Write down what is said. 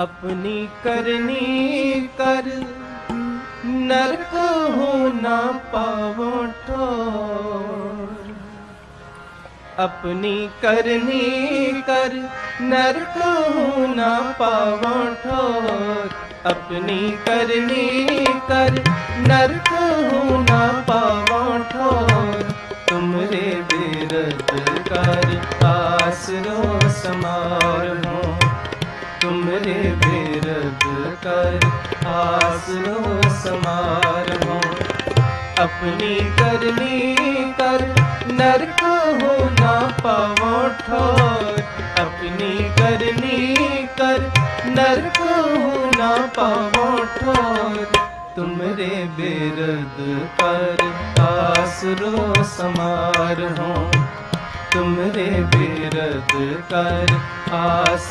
ਆਪਣੀ ਕਰਨੀ ਕਰ ਨਰਕ ਹੋ ਨਾ ਪਾਵੋ ਠੋਰ ਆਪਣੀ ਕਰਨੀ ਕਰ ਨਰਕ ਹੋ ਨਾ ਪਾਵੋ ਠੋਰ ਆਪਣੀ ਕਰਨੀ ਕਰ ਨਰਕ ਹੋ ਨਾ ਪਾਵੋ ਠੋਰ ਤੁਮਰੇ ਬੇਰਦ ਕਰ ਆਸਰੋ ਸਮਾਰ ਹੋ ਕਰ ਆਸ ਨੂੰ ਸਮਾਰਹੁ ਆਪਣੀ ਕਰਨੀ ਕਰ ਨਰਕ ਹੋ ਨਾ ਪਾਵੋ ਠੋਰ ਆਪਣੀ ਕਰਨੀ ਕਰ ਨਰਕ ਹੋ ਨਾ ਪਾਵੋ ਠੋਰ ਤੁਮਰੇ ਬੇਰਦ ਕਰ ਆਸਰੋ ਸਮਾਰ ਹੋ ਤੁਮਰੇ ਬੇਰਦ ਕਰ ਆਸ